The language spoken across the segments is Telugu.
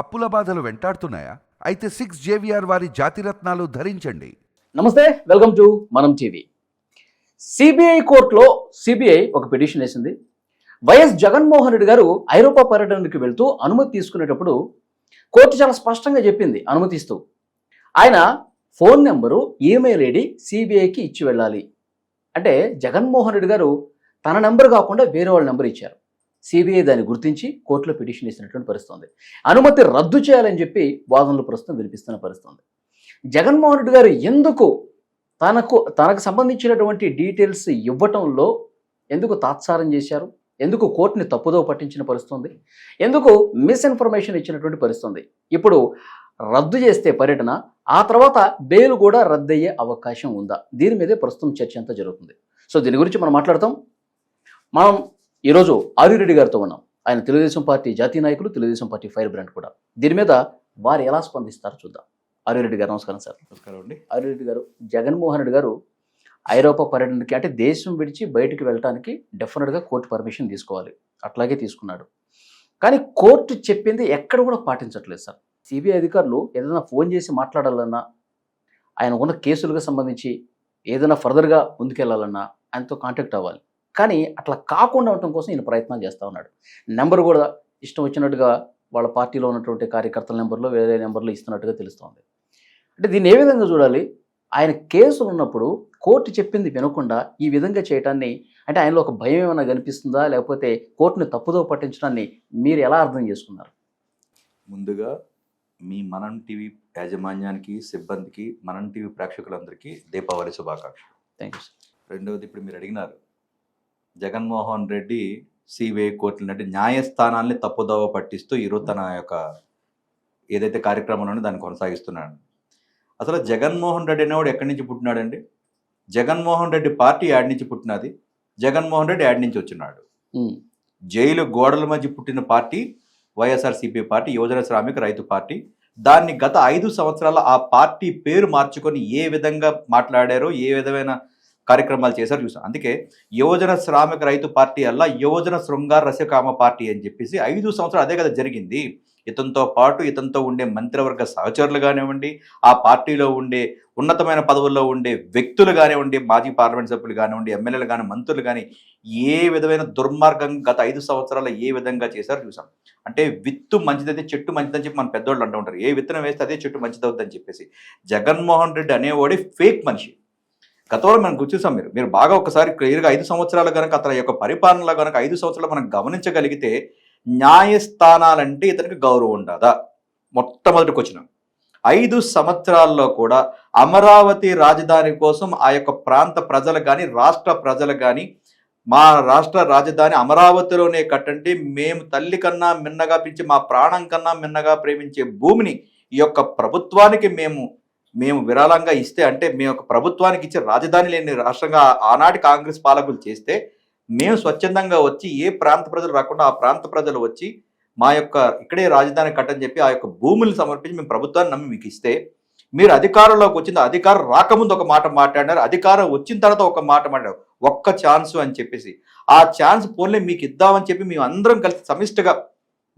అప్పుల బాధలు వెంటాడుతున్నాయా? అయితే సిక్స్ జేవిఆర్ వారి జాతిరత్నాలు ధరించండి. నమస్తే welcome to Manam TV. CBI కోర్టులో సిబిఐ ఒక పిటిషన్ వేసింది. వైఎస్ జగన్మోహన్ రెడ్డి గారు ఐరోపా పర్యటనకి వెళ్తూ అనుమతి తీసుకునేటప్పుడు కోర్టు చాలా స్పష్టంగా చెప్పింది అనుమతిస్తూ. ఆయన ఫోన్ నెంబరు ఈమెయిల్ ఐడి సిబిఐకి ఇచ్చి వెళ్ళాలి. అంటే జగన్మోహన్ రెడ్డి గారు తన నెంబర్ కాకుండా వేరే వాళ్ళ నెంబర్ ఇచ్చారు. సిబిఐ దాన్ని గుర్తించి కోర్టులో పిటిషన్ ఇచ్చినటువంటి పరిస్థితుంది. అనుమతి రద్దు చేయాలని చెప్పి వాదనలు ప్రస్తుతం వినిపిస్తున్న పరిస్థితుంది. జగన్మోహన్ రెడ్డి గారు ఎందుకు తనకు తనకు సంబంధించినటువంటి డీటెయిల్స్ ఇవ్వటంలో ఎందుకు తాత్సారం చేశారు? ఎందుకు కోర్టుని తప్పుదో పట్టించిన పరిస్థితుంది? ఎందుకు మిస్ఇన్ఫర్మేషన్ ఇచ్చినటువంటి పరిస్థితుంది? ఇప్పుడు రద్దు చేస్తే పర్యటన ఆ తర్వాత బెయిల్ కూడా రద్దయ్యే అవకాశం ఉందా? దీని మీదే ప్రస్తుతం చర్చ అంతా జరుగుతుంది. సో దీని గురించి మనం మాట్లాడతాం. మనం ఈరోజు ఆదిరెడ్డి గారితో ఉన్నాం. ఆయన తెలుగుదేశం పార్టీ జాతీయ నాయకులు తెలుగుదేశం పార్టీ ఫైర్ బ్రాండ్ కూడా. దీని మీద వారు ఎలా స్పందిస్తారో చూద్దాం. ఆదిరెడ్డి గారు నమస్కారం సార్. నమస్కారం అండి. ఆదిరెడ్డి గారు జగన్మోహన్ రెడ్డి గారు ఐరోపా పర్యటనకి అంటే దేశం విడిచి బయటికి వెళ్ళటానికి డెఫినెట్గా కోర్టు పర్మిషన్ తీసుకోవాలి. అట్లాగే తీసుకున్నాడు. కానీ కోర్టు చెప్పింది ఎక్కడ కూడా పాటించట్లేదు సార్. సిబిఐ అధికారులు ఏదైనా ఫోన్ చేసి మాట్లాడాలన్నా ఆయన ఉన్న కేసులకు సంబంధించి ఏదైనా ఫర్దర్గా ముందుకెళ్ళాలన్నా ఆయనతో కాంటాక్ట్ అవ్వాలి. కానీ అట్లా కాకుండా ఉండటం కోసం ఈయన ప్రయత్నాలు చేస్తూ ఉన్నాడు. నెంబర్ కూడా ఇష్టం వచ్చినట్టుగా వాళ్ళ పార్టీలో ఉన్నటువంటి కార్యకర్తల నెంబర్లో వేరే నెంబర్లో ఇస్తున్నట్టుగా తెలుస్తోంది. అంటే దీన్ని ఏ విధంగా చూడాలి? ఆయన కేసులు ఉన్నప్పుడు కోర్టు చెప్పింది వినకుండా ఈ విధంగా చేయటాన్ని అంటే ఆయనలో ఒక భయం ఏమైనా కనిపిస్తుందా? లేకపోతే కోర్టుని తప్పుదో పట్టించడాన్ని మీరు ఎలా అర్థం చేసుకున్నారు? ముందుగా మీ మనం టీవీ యాజమాన్యానికి సిబ్బందికి మనం టీవీ ప్రేక్షకులందరికీ దీపావళి శుభాకాంక్షలు. థ్యాంక్ యూ రెండవది ఇప్పుడు మీరు అడిగినారు జగన్మోహన్ రెడ్డి సిబిఐ కోర్టులు అంటే న్యాయస్థానాల్ని తప్పుదోవ పట్టిస్తూ ఈరోజు తన యొక్క ఏదైతే కార్యక్రమం ఉందో దాన్ని కొనసాగిస్తున్నాడు. అసలు జగన్మోహన్ రెడ్డి అనేవాడు ఎక్కడి నుంచి పుట్టినాడండి? జగన్మోహన్ రెడ్డి పార్టీ యాడ్ నుంచి పుట్టినది? జగన్మోహన్ రెడ్డి యాడ్ నుంచి వచ్చినాడు. జైలు గోడల మధ్య పుట్టిన పార్టీ వైఎస్ఆర్సీపీ పార్టీ యువజన శ్రామిక రైతు పార్టీ దాన్ని గత ఐదు సంవత్సరాల ఆ పార్టీ పేరు మార్చుకొని ఏ విధంగా మాట్లాడారో ఏ విధమైన కార్యక్రమాలు చేశారు చూసాం అందుకే యువజన శ్రామిక రైతు పార్టీ అల్ల యువజన శృంగార రసకామ పార్టీ అని చెప్పేసి ఐదు సంవత్సరాలు అదే కదా జరిగింది. ఇతనితో పాటు ఇతనితో ఉండే మంత్రివర్గ సహచరులు కానివ్వండి ఆ పార్టీలో ఉండే ఉన్నతమైన పదవుల్లో ఉండే వ్యక్తులు కానివ్వండి మాజీ పార్లమెంట్ సభ్యులు కానివ్వండి ఎమ్మెల్యేలు కానీ మంత్రులు కానీ ఏ విధమైన దుర్మార్గం గత ఐదు సంవత్సరాలు ఏ విధంగా చేశారో చూసాం అంటే విత్తు మంచిదైతే చెట్టు మంచిదని చెప్పి మన పెద్దోళ్ళు అంటూ ఉంటారు. ఏ విత్తనం వేస్తే అదే చెట్టు మంచిదవుద్దని చెప్పేసి. జగన్మోహన్ రెడ్డి అనేవాడి ఫేక్ మనిషి. గతంలో మనం గుర్తిస్తాం మీరు. మీరు బాగా ఒకసారి క్లియర్గా ఐదు సంవత్సరాలు కనుక అతని యొక్క పరిపాలనలో కనుక ఐదు సంవత్సరాలు మనం గమనించగలిగితే న్యాయస్థానాలంటే ఇతనికి గౌరవం ఉండదా? మొట్టమొదటి క్వశ్చన్. ఐదు సంవత్సరాల్లో కూడా అమరావతి రాజధాని కోసం ఆ యొక్క ప్రాంత ప్రజలు కానీ రాష్ట్ర ప్రజలు కానీ మా రాష్ట్ర రాజధాని అమరావతిలోనే కట్టండి మేము తల్లి కన్నా మిన్నగా పిలిచి మా ప్రాణం కన్నా మిన్నగా ప్రేమించే భూమిని ఈ యొక్క ప్రభుత్వానికి మేము మేము విరాళంగా ఇస్తే అంటే మేము ఒక ప్రభుత్వానికి ఇచ్చే రాజధాని లేని రాష్ట్రంగా ఆనాటి కాంగ్రెస్ పాలకులు చేస్తే మేము స్వచ్ఛందంగా వచ్చి ఏ ప్రాంత ప్రజలు రాకుండా ఆ ప్రాంత ప్రజలు వచ్చి మా యొక్క ఇక్కడే రాజధాని కట్టని చెప్పి ఆ యొక్క భూముల్ని సమర్పించి మేము ప్రభుత్వాన్ని నమ్మి మీకు ఇస్తే మీరు అధికారంలోకి వచ్చింది అధికారం రాకముందు ఒక మాట మాట్లాడినారు అధికారం వచ్చిన తర్వాత ఒక మాట మాట్లాడారు ఒక్క ఛాన్స్ అని చెప్పేసి. ఆ ఛాన్స్ పోన్లే మీకు ఇద్దామని చెప్పి మేము అందరం కలిసి సమిష్టిగా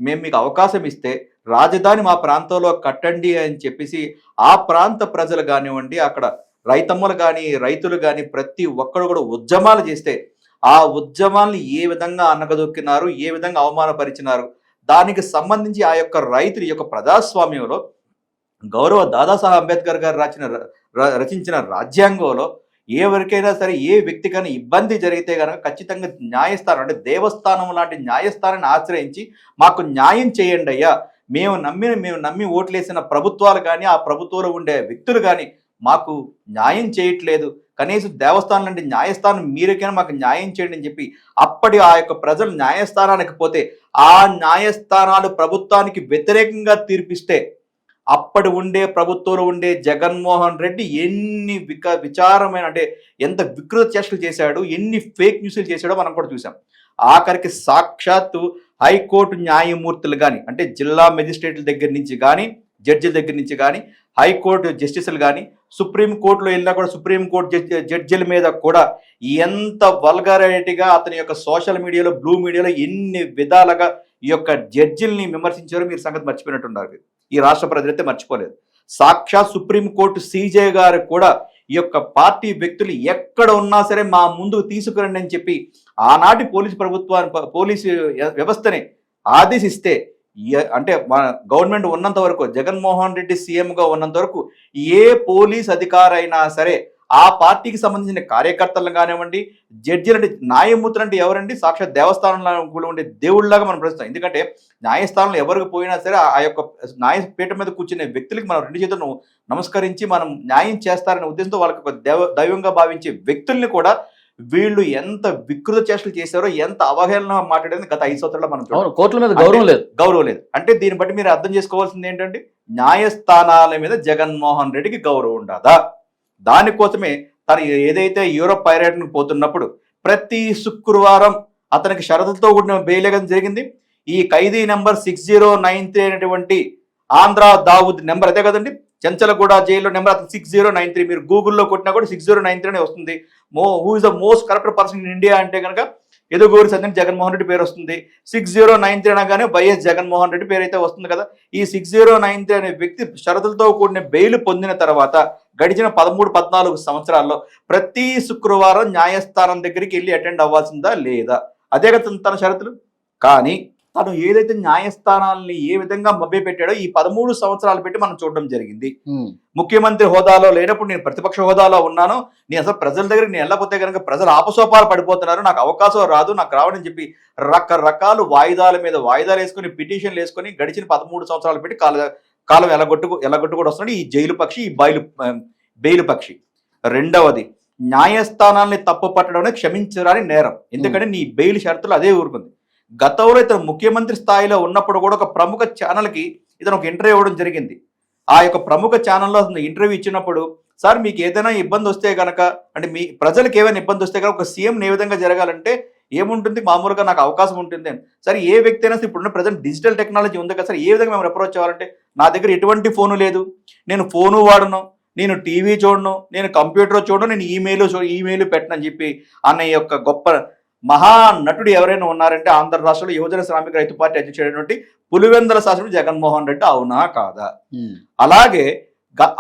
మేము మీకు అవకాశం ఇస్తే రాజధాని మా ప్రాంతంలో కట్టండి అని చెప్పేసి ఆ ప్రాంత ప్రజలు కానివ్వండి అక్కడ రైతమ్మలు కానీ రైతులు కానీ ప్రతి ఒక్కరు కూడా ఉద్యమాలు చేస్తే ఆ ఉద్యమాల్ని ఏ విధంగా అన్నగదొక్కినారు ఏ విధంగా అవమానపరిచినారు దానికి సంబంధించి ఆ యొక్క రైతుల యొక్క ప్రజాస్వామ్యంలో గౌరవ దాదాసాహెబ్ అంబేద్కర్ గారు రాచిన ర- రచించిన రాజ్యాంగంలో ఎవరికైనా సరే ఏ వ్యక్తికైనా ఇబ్బంది జరిగితే కనుక ఖచ్చితంగా న్యాయస్థానం అంటే దేవస్థానం లాంటి న్యాయస్థానాన్ని ఆశ్రయించి మాకు న్యాయం చేయండి అయ్యా. మేము నమ్మిన మేము నమ్మి ఓట్లేసిన ప్రభుత్వాలు కానీ ఆ ప్రభుత్వంలో ఉండే వ్యక్తులు కానీ మాకు న్యాయం చేయట్లేదు. కనీసం దేవస్థానం లాంటి న్యాయస్థానం మీరికైనా మాకు న్యాయం చేయండి అని చెప్పి అప్పటి ఆ యొక్క ప్రజలు న్యాయస్థానానికి పోతే ఆ న్యాయస్థానాలు ప్రభుత్వానికి వ్యతిరేకంగా తీర్పిస్తే అప్పటి ఉండే ప్రభుత్వంలో ఉండే జగన్మోహన్ రెడ్డి ఎన్ని విక విచారమైన అంటే ఎంత వికృత చేష్టలు చేశాడు ఎన్ని ఫేక్ న్యూస్లు చేశాడో మనం కూడా చూసాం ఆఖరికి సాక్షాత్తు హైకోర్టు న్యాయమూర్తులు కానీ అంటే జిల్లా మెజిస్ట్రేట్ల దగ్గర నుంచి కానీ జడ్జిల దగ్గర నుంచి కానీ హైకోర్టు జస్టిసులు కానీ సుప్రీంకోర్టులో వెళ్ళినా కూడా సుప్రీంకోర్టు జడ్జిల మీద కూడా ఎంత వల్గారిటీగా అతని యొక్క సోషల్ మీడియాలో బ్లూ మీడియాలో ఎన్ని విధాలుగా ఈ యొక్క జడ్జిల్ని విమర్శించారో మీరు సంగతి మర్చిపోయినట్టున్నారు. ఈ రాష్ట్ర ప్రజలైతే మర్చిపోలేదు. సాక్షాత్ సుప్రీంకోర్టు సీజే గారు కూడా ఈ యొక్క పార్టీ వ్యక్తులు ఎక్కడ ఉన్నా సరే మా ముందుకు తీసుకురండి అని చెప్పి ఆనాటి పోలీసు ప్రభుత్వాన్ని పోలీసు వ్యవస్థని ఆదేశిస్తే అంటే మన గవర్నమెంట్ ఉన్నంత వరకు జగన్మోహన్ రెడ్డి సీఎంగా ఉన్నంత వరకు ఏ పోలీస్ అధికారైనా సరే ఆ పార్టీకి సంబంధించిన కార్యకర్తలను కానివ్వండి జడ్జిలు అంటే న్యాయమూర్తులు అంటే ఎవరండి? సాక్షాత్ దేవస్థానంలో కూడా ఉండే దేవుళ్ళలాగా మనం ప్రస్తుతం ఎందుకంటే న్యాయస్థానంలో ఎవరికి పోయినా సరే ఆ యొక్క న్యాయపీఠం మీద కూర్చునే వ్యక్తులకి మనం రెండు చేతులను నమస్కరించి మనం న్యాయం చేస్తారనే ఉద్దేశంతో వాళ్ళకి ఒక దేవ దైవంగా భావించే వ్యక్తుల్ని కూడా వీళ్ళు ఎంత వికృత చేష్టలు చేశారో ఎంత అవహేళన మాట్లాడేది గత ఐదు సంవత్సరాలు మనం కోర్టుల మీద గౌరవం లేదు. గౌరవం లేదు. అంటే దీన్ని బట్టి మీరు అర్థం చేసుకోవాల్సింది ఏంటంటే న్యాయస్థానాల మీద జగన్మోహన్ రెడ్డికి గౌరవం ఉండదా? దానికోసమే తను ఏదైతే యూరోప్ పర్యటనకు పోతున్నప్పుడు ప్రతి శుక్రవారం అతనికి షరతులతో కూడిన బెయిల్ జరిగింది. ఈ ఖైదీ number six zero nine three అనేటువంటి ఆంధ్ర దావుద్ నెంబర్ అదే కదండి? చెంచలగూడ జైల్లో నెంబర్ అతను సిక్స్ జీరో నైన్ త్రీ. మీరు గూగుల్లో కొట్టినా కూడా సిక్స్ జీరో నైన్ త్రీ అనే వస్తుంది. మో who is the most corrupt person in India అంటే కనుక ఎదుగూరి సత్యం జగన్మోహన్ రెడ్డి పేరు వస్తుంది. సిక్స్ జీరో నైన్ త్రీ అనగానే వైఎస్ జగన్మోహన్ రెడ్డి పేరు అయితే వస్తుంది కదా. ఈ సిక్స్ జీరో నైన్ త్రీ అనే వ్యక్తి షరతులతో కూడిన బెయిల్ పొందిన తర్వాత గడిచిన పదమూడు పద్నాలుగు సంవత్సరాల్లో ప్రతి శుక్రవారం న్యాయస్థానం దగ్గరికి వెళ్ళి అటెండ్ అవ్వాల్సిందా లేదా? అదే కదా తన షరతులు. కానీ తను ఏదైతే న్యాయస్థానాల్ని ఏ విధంగా మభ్య పెట్టాడో ఈ పదమూడు సంవత్సరాలు పెట్టి మనం చూడడం జరిగింది. ముఖ్యమంత్రి హోదాలో లేనప్పుడు నేను ప్రతిపక్ష హోదాలో ఉన్నాను. నేను అసలు ప్రజల దగ్గరికి నేను వెళ్ళకపోతే కనుక ప్రజలు ఆపసోపాలు పడిపోతున్నారు. నాకు అవకాశం రాదు నాకు రావని చెప్పి రకరకాల వాయిదాల మీద వాయిదాలు వేసుకొని పిటిషన్లు వేసుకొని గడిచిన పదమూడు సంవత్సరాలు పెట్టి కాల కాలం ఎలగొట్టు ఎలగొట్టు కూడా వస్తున్నాడు. ఈ జైలు పక్షి ఈ బయలు బెయిలు పక్షి. రెండవది న్యాయస్థానాల్ని తప్పు పట్టడం క్షమించరాని నేరం. ఎందుకంటే నీ బెయిల్ షరతులు అదే ఊరుకుంది. గతంలో ఇతను ముఖ్యమంత్రి స్థాయిలో ఉన్నప్పుడు కూడా ఒక ప్రముఖ ఛానల్కి ఇతను ఒక ఇంటర్వ్యూ ఇవ్వడం జరిగింది. ఆ యొక్క ప్రముఖ ఛానల్లో అతను ఇంటర్వ్యూ ఇచ్చినప్పుడు సార్ మీకు ఏదైనా ఇబ్బంది వస్తే కనుక అంటే మీ ప్రజలకు ఏమైనా ఇబ్బంది వస్తే కనుక ఒక సీఎం ఏ విధంగా జరగాలంటే ఏముంటుంది? మామూలుగా నాకు అవకాశం ఉంటుంది అని. సరే ఏ వ్యక్తి అయినా ఇప్పుడు ఇప్పుడున్న ప్రజెంట్ డిజిటల్ టెక్నాలజీ ఉంది కదా సార్ ఏ విధంగా మేము అప్రోచ్ అవ్వాలంటే నా దగ్గర ఎటువంటి ఫోను లేదు. నేను ఫోను వాడను నేను టీవీ చూడను నేను కంప్యూటర్ చూడను నేను ఈమెయిల్ చూ ఈమెయిల్ అని చెప్పి అన్న యొక్క గొప్ప మహా నటుడు ఎవరైనా ఉన్నారంటే ఆంధ్ర రాష్ట్రంలో యువజన శ్రామిక రైతు పార్టీ అధ్యక్షుడైనటువంటి పులివెందల శాసనుడు జగన్మోహన్ రెడ్డి అవునా కాదా. అలాగే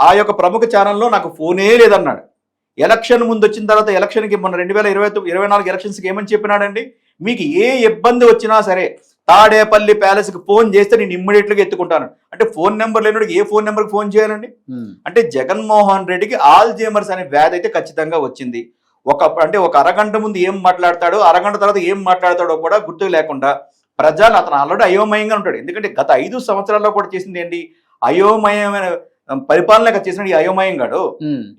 ఆ యొక్క ప్రముఖ ఛానల్లో నాకు ఫోనే లేదన్నాడు. ఎలక్షన్ ముందు వచ్చిన తర్వాత ఎలక్షన్కి మొన్న రెండు వేల ఇరవై ఇరవై నాలుగు ఎలక్షన్స్కి ఏమని చెప్పినాడండి? మీకు ఏ ఇబ్బంది వచ్చినా సరే తాడేపల్లి ప్యాలెస్కి ఫోన్ చేస్తే నేను ఇమ్మీడియట్గా ఎత్తుకుంటాను. అంటే ఫోన్ నెంబర్ లేనివాడికి ఏ ఫోన్ నెంబర్కి ఫోన్ చేయాలండి. అంటే జగన్మోహన్ రెడ్డికి ఆల్జేమర్స్ అనే వ్యాధి అయితే ఖచ్చితంగా వచ్చింది. ఒక అంటే ఒక అరగంట ముందు ఏం మాట్లాడతాడో అరగంట తర్వాత ఏం మాట్లాడతాడో కూడా గుర్తు లేకుండా ప్రజలు అతను ఆల్రెడీ అయోమయంగా ఉంటాడు. ఎందుకంటే గత ఐదు సంవత్సరాల్లో కూడా చేసింది ఏంటి? అయోమయమైన పరిపాలన చేసిన ఈ అయోమయం గాడు.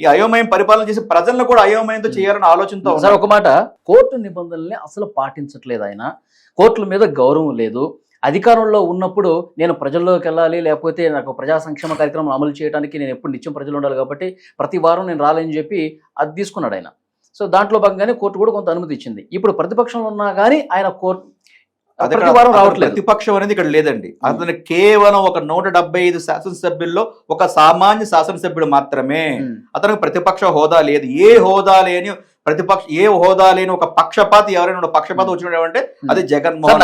ఈ అయోమయం పరిపాలన చేసి ప్రజలను కూడా అయోమయంతో చేయాలని ఆలోచనతో సార్. ఒక మాట. కోర్టు నిబంధనల్ని అసలు పాటించట్లేదు ఆయన. కోర్టుల మీద గౌరవం లేదు. అధికారంలో ఉన్నప్పుడు నేను ప్రజల్లోకి వెళ్ళాలి లేకపోతే నాకు ప్రజా సంక్షేమ కార్యక్రమం అమలు చేయడానికి నేను ఎప్పుడు నిత్యం ప్రజలు ఉండాలి కాబట్టి ప్రతి వారం నేను రాలేని చెప్పి అది తీసుకున్నాడు ఆయన. సో దాంట్లో భాగంగానే కోర్టు కూడా కొంత అనుమతి ఇచ్చింది. ఇప్పుడు ప్రతిపక్షంలో ఉన్నా కానీ ఆయన కోర్టు రావట్లేదు. ప్రతిపక్షం అనేది ఇక్కడ లేదండి. అతను కేవలం ఒక నూట డెబ్బై ఐదు శాసనసభ్యుల్లో ఒక సామాన్య శాసనసభ్యుడు మాత్రమే. అతనికి ప్రతిపక్ష హోదా లేదు. ఏ హోదా లేని ప్రతిపక్ష ఏ హోదా లేని ఒక పక్షపాతి ఎవరైనా పక్షపాతి వచ్చినాడు అంటే అది జగన్మోహన్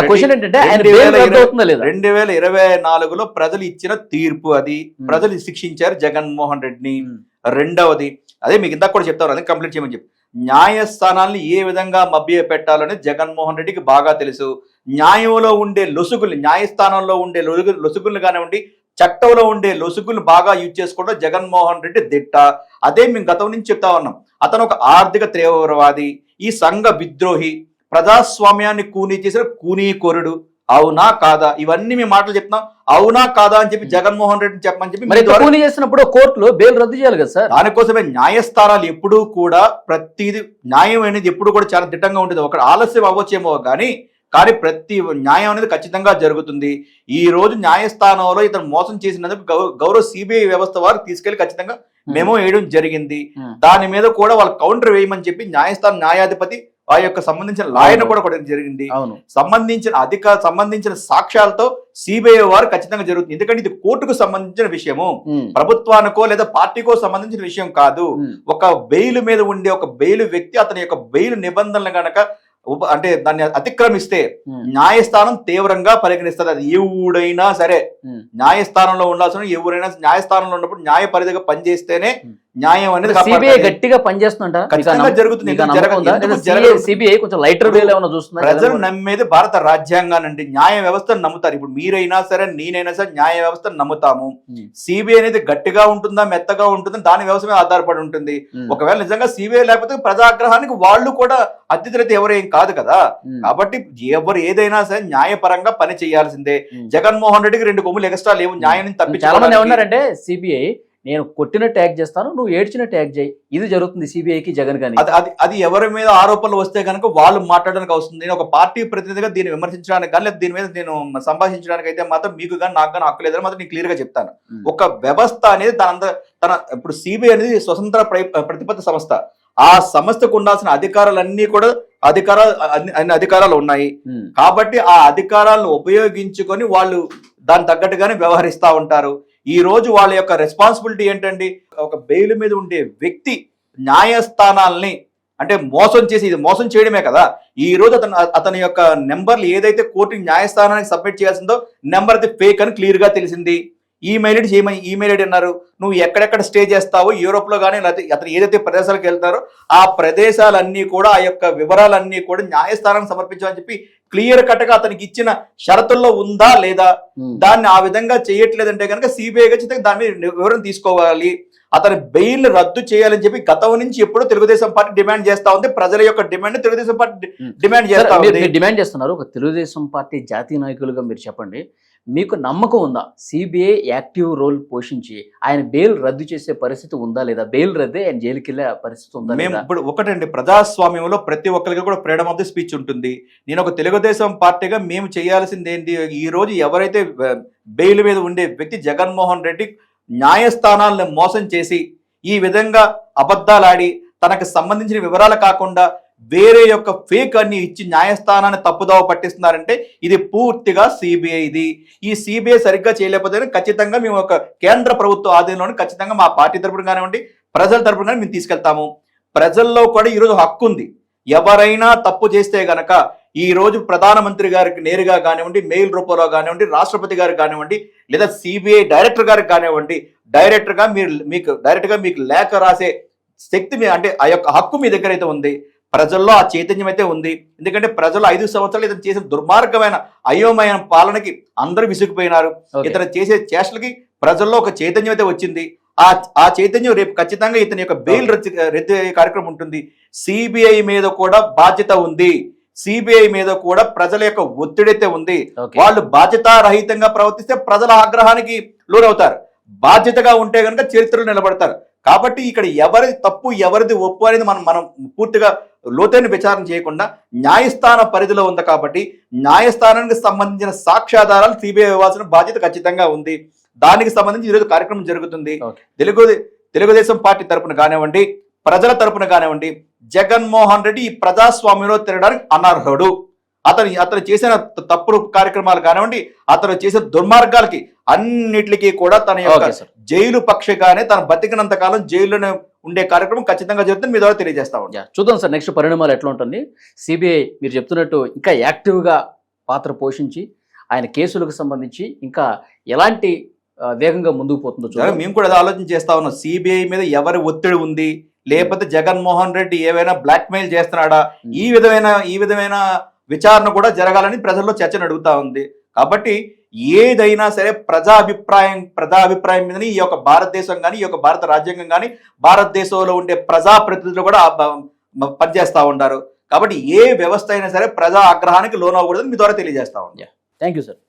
రెండు వేల ఇరవై- నాలుగులో ప్రజలు ఇచ్చిన తీర్పు అది. ప్రజలు శిక్షించారు జగన్మోహన్ రెడ్డిని. రెండవది అదే మీకు ఇందాక కూడా చెప్తారు అదే కంప్లీట్ చేయమని చెప్పి. న్యాయస్థానాల్ని ఏ విధంగా మభ్య పెట్టాలని జగన్మోహన్ రెడ్డికి బాగా తెలుసు. న్యాయంలో ఉండే లొసుగులు న్యాయస్థానంలో ఉండే లొసుగు లొసుగులు కానివ్వండి చట్టంలో ఉండే లొసుగులు బాగా యూజ్ చేసుకోవడం జగన్మోహన్ రెడ్డి దిట్ట. అదే మేము గతం నుంచి చెప్తా ఉన్నాం. అతను ఒక ఆర్థిక తీవ్రవాది ఈ సంఘ విద్రోహి ప్రజాస్వామ్యాన్ని కూనీ చేసిన కూనీ కోరుడు. అవునా కాదా? ఇవన్నీ మేము మాటలు చెప్తున్నాం. అవునా కాదా అని చెప్పి జగన్మోహన్ రెడ్డిని చెప్పమని చెప్పి మరి కూలీ చేసినప్పుడు కోర్టులో బెయిల్ రద్దు చేయాలి కదా సార్? దానికోసమే న్యాయస్థానాలు ఎప్పుడూ కూడా ప్రతిది న్యాయం అనేది ఎప్పుడు కూడా చాలా దిట్టంగా ఉంటుంది ఒక ఆలస్యం అవ్వచ్చేమో కానీ కానీ ప్రతి న్యాయం అనేది ఖచ్చితంగా జరుగుతుంది. ఈ రోజు న్యాయస్థానంలో ఇతను మోసం చేసినందుకు గౌరవ సిబిఐ వ్యవస్థ వారు తీసుకెళ్ళి ఖచ్చితంగా మెమో. వేయడం జరిగింది. దాని మీద కూడా వాళ్ళు కౌంటర్ వేయమని చెప్పి న్యాయస్థానం న్యాయాధిపతి ఆ యొక్క సంబంధించిన లాయర్ను కూడా కొట్టడం జరిగింది. అవును. సంబంధించిన అధిక సంబంధించిన సాక్ష్యాలతో సిబిఐ వారు ఖచ్చితంగా జరుగుతుంది. ఎందుకంటే ఇది కోర్టుకు సంబంధించిన విషయము. ప్రభుత్వానికో లేదా పార్టీకో సంబంధించిన విషయం కాదు. ఒక బెయిల్ మీద ఉండే ఒక బెయిల్ వ్యక్తి అతని యొక్క బెయిల్ నిబంధనలు గనక ఉప అంటే దాన్ని అతిక్రమిస్తే న్యాయస్థానం తీవ్రంగా పరిగణిస్తుంది. అది ఏ ఊడైనా సరే. న్యాయస్థానంలో ఉండాల్సిన ఎవరైనా న్యాయస్థానంలో ఉన్నప్పుడు న్యాయ పరిధిగా పనిచేస్తేనే. న్యాయం అనేది సిబిఐ. గట్టిగా పనిచేస్తుందంట? ఖచ్చితంగా జరుగుతుంది. ఎందుకు జరగ- ఎందుకు జరగదు? సిబిఐ కొంచెం లైటర్ వేలో ఏమైనా చూస్తుందా? ప్రజలు నమ్మేది భారత రాజ్యాంగానండి. న్యాయ వ్యవస్థను నమ్ముతారు. ఇప్పుడు మీరైనా సరే నేనైనా సరే న్యాయ వ్యవస్థను నమ్ముతాము. సిబిఐ అనేది గట్టిగా ఉంటుందా మెత్తగా ఉంటుందా దాని వ్యవస్థ మీద ఆధారపడి ఉంటుంది. ఒకవేళ నిజంగా సిబిఐ లేకపోతే ప్రజాగ్రహానికి వాళ్ళు కూడా అతిథులైతే ఎవరేం? కాదు కదా. కాబట్టి ఎవరు ఏదైనా సరే న్యాయపరంగా పని చేయాల్సిందే. జగన్మోహన్ రెడ్డికి రెండు కొమ్ములు ఎక్స్ట్రా లేవు న్యాయం తప్పించుకోవడానికి. ఏమన్నారంటే సిబిఐ నేను కొట్టిన ట్యాగ్ చేస్తాను నువ్వు ఏడ్చిన ట్యాగ్ చేయి. ఇది జరుగుతుంది సిబిఐకి జగన్ గాని అది అది ఎవరి మీద ఆరోపణలు వస్తే కనుక వాళ్ళు మాట్లాడడానికి వస్తుంది నేను ఒక పార్టీ ప్రతినిధిగా దీన్ని విమర్శించడానికి కానీ లేదా దీని మీద నేను సంభాషించడానికి అయితే మాత్రం మీకు కానీ నాకు కానీ హక్కు లేదని మాత్రం నేను క్లియర్గా చెప్తాను. ఒక వ్యవస్థ అనేది తన తన ఇప్పుడు సిబిఐ అనేది స్వతంత్ర ప్ర- ప్రతిపత్తి సంస్థ. ఆ సంస్థకు ఉండాల్సిన అధికారాలన్నీ కూడా అధికారాలు అన్ని అధికారాలు ఉన్నాయి. కాబట్టి ఆ అధికారాలను ఉపయోగించుకొని వాళ్ళు దాని తగ్గట్టుగానే వ్యవహరిస్తూ ఉంటారు. ఈ రోజు వాళ్ళ యొక్క రెస్పాన్సిబిలిటీ ఏంటండి? ఒక బెయిల్ మీద ఉండే వ్యక్తి న్యాయస్థానాల్ని అంటే మోసం చేసి ఇది మోసం చేయడమే కదా. ఈ రోజు అతను అతని యొక్క నెంబర్లు ఏదైతే కోర్టు న్యాయస్థానానికి సబ్మిట్ చేయాల్సిందో నెంబర్ అది ఫేక్ అని క్లియర్గా తెలిసింది ఈమెయిల్ ఐడి చేయమని ఈమెయిల్ ఐడి అన్నారు. నువ్వు ఎక్కడెక్కడ స్టే చేస్తావో యూరోప్లో కానీ లేకపోతే అతను ఏదైతే ప్రదేశాలకు వెళ్తారో ఆ ప్రదేశాలన్నీ కూడా ఆ యొక్క వివరాలన్నీ కూడా న్యాయస్థానానికి సమర్పించమని చెప్పి క్లియర్ కట్గా అతనికి ఇచ్చిన షరతుల్లో ఉందా లేదా? ఉమ్. దాన్ని ఆ విధంగా చేయట్లేదంటే కనుక సిబిఐ ఖచ్చితంగా దాని మీద వివరణ తీసుకోవాలి. అతని బెయిల్ రద్దు చేయాలని చెప్పి గతం నుంచి ఎప్పుడూ తెలుగుదేశం పార్టీ డిమాండ్ చేస్తా ఉంది. ప్రజల యొక్క demand Telugu Desam party um. Demand చేస్తా ఉంది. డిమాండ్ చేస్తున్నారు. ఒక తెలుగుదేశం పార్టీ జాతీయ నాయకులుగా మీరు చెప్పండి. మీకు నమ్మకం ఉందా? సిబిఐ యాక్టివ్ రోల్ పోషించి ఆయన బెయిల్ రద్దు చేసే పరిస్థితి ఉందా లేదా? బెయిల్ రద్దే ఆయన జైలుకి వెళ్ళే పరిస్థితి ఉందా మేము ఇప్పుడు ఒకటండి ప్రజాస్వామ్యంలో ప్రతి ఒక్కరికి కూడా ఫ్రీడమ్ ఆఫ్ ది స్పీచ్ ఉంటుంది. నేను ఒక తెలుగుదేశం పార్టీగా మేము చేయాల్సింది ఏంటి? ఈ రోజు ఎవరైతే బెయిల్ మీద ఉండే వ్యక్తి జగన్మోహన్ రెడ్డి న్యాయస్థానాలను మోసం చేసి ఈ విధంగా అబద్ధాలాడి తనకు సంబంధించిన వివరాలు కాకుండా వేరే యొక్క ఫేక్ అన్ని ఇచ్చి న్యాయస్థానాన్ని తప్పుదోవ పట్టిస్తున్నారంటే ఇది పూర్తిగా సిబిఐది ఈ సిబిఐ సరిగ్గా చేయలేకపోతే ఖచ్చితంగా మేము ఒక కేంద్ర ప్రభుత్వ ఆధీనంలో ఖచ్చితంగా మా పార్టీ తరపున కానివ్వండి ప్రజల తరపున కానీ మేము తీసుకెళ్తాము. ప్రజల్లో కూడా ఈరోజు హక్కు ఉంది. ఎవరైనా తప్పు చేస్తే గనక ఈ రోజు ప్రధానమంత్రి గారికి నేరుగా కానివ్వండి మెయిల్ రూపంలో కానివ్వండి రాష్ట్రపతి గారికి కానివ్వండి లేదా సిబిఐ డైరెక్టర్ గారికి కానివ్వండి డైరెక్టర్గా మీరు మీకు డైరెక్ట్గా మీకు లేఖ రాసే శక్తి మీ అంటే ఆ యొక్క హక్కు మీ దగ్గర అయితే ఉంది. ప్రజల్లో ఆ చైతన్యం అయితే ఉంది. ఎందుకంటే ప్రజలు ఐదు సంవత్సరాలు ఇతను చేసిన దుర్మార్గమైన అయోమయ పాలనకి అందరూ విసిగిపోయినారు. ఇతను చేసే చేష్టలకి ప్రజల్లో ఒక చైతన్యం అయితే వచ్చింది. ఆ ఆ చైతన్యం రేపు ఖచ్చితంగా ఇతని యొక్క బెయిల్ రద్దు రద్దు కార్యక్రమం ఉంటుంది. సిబిఐ మీద కూడా బాధ్యత ఉంది. సిబిఐ మీద కూడా ప్రజల యొక్క ఒత్తిడి అయితే ఉంది. వాళ్ళు బాధ్యతారహితంగా ప్రవర్తిస్తే ప్రజల ఆగ్రహానికి లోనవుతారు. బాధ్యతగా ఉంటే కనుక చరిత్రలో నిలబడతారు. కాబట్టి ఇక్కడ ఎవరిది తప్పు ఎవరిది ఒప్పు అనేది మనం మనం పూర్తిగా లోతైన విచారణ చేయకుండా న్యాయస్థాన పరిధిలో ఉంది కాబట్టి న్యాయస్థానానికి సంబంధించిన సాక్ష్యాధారాలు సిబిఐ ఇవ్వాల్సిన బాధ్యత ఖచ్చితంగా ఉంది. దానికి సంబంధించి ఈరోజు కార్యక్రమం జరుగుతుంది. తెలుగు తెలుగుదేశం పార్టీ తరపున కానివ్వండి ప్రజల తరపున కానివ్వండి జగన్మోహన్ రెడ్డి ఈ ప్రజాస్వామ్యంలో తిరగడానికి అనర్హుడు. అతను అతను చేసిన తప్పుడు కార్యక్రమాలు కానివ్వండి అతను చేసిన దుర్మార్గాలకి అన్నిటికీ కూడా తన యొక్క జైలు పక్షగానే తన బతికినంత కాలం జైల్లోనే ఉండే కార్యక్రమం ఖచ్చితంగా జరుగుతుంది మీ ద్వారా తెలియజేస్తా ఉంటాం చూద్దాం సార్ నెక్స్ట్ పరిణామాలు ఎట్లా ఉంటుంది? సిబిఐ మీరు చెప్తున్నట్టు ఇంకా యాక్టివ్గా పాత్ర పోషించి ఆయన కేసులకు సంబంధించి ఇంకా ఎలాంటి వేగంగా ముందుకు పోతుందో చూద్దాం. మేము కూడా అదే ఆలోచన చేస్తా ఉన్నాం. సిబిఐ మీద ఎవరి ఒత్తిడి ఉంది? లేకపోతే జగన్మోహన్ రెడ్డి ఏవైనా బ్లాక్ మెయిల్ చేస్తున్నాడా ఈ విధమైన ఈ విధమైన విచారణ కూడా జరగాలని ప్రజల్లో చర్చను అడుగుతా ఉంది. కాబట్టి ఏదైనా సరే ప్రజా అభిప్రాయం ప్రజా అభిప్రాయం ఈ యొక్క భారతదేశం కానీ ఈ యొక్క భారత రాజ్యాంగం కానీ భారతదేశంలో ఉండే ప్రజాప్రతినిధులు కూడా పనిచేస్తూ ఉంటారు కాబట్టి ఏ వ్యవస్థ అయినా సరే ప్రజా ఆగ్రహానికి లోనవ్వకూడదని మీ ద్వారా తెలియజేస్తా ఉంది థ్యాంక్ యూ సార్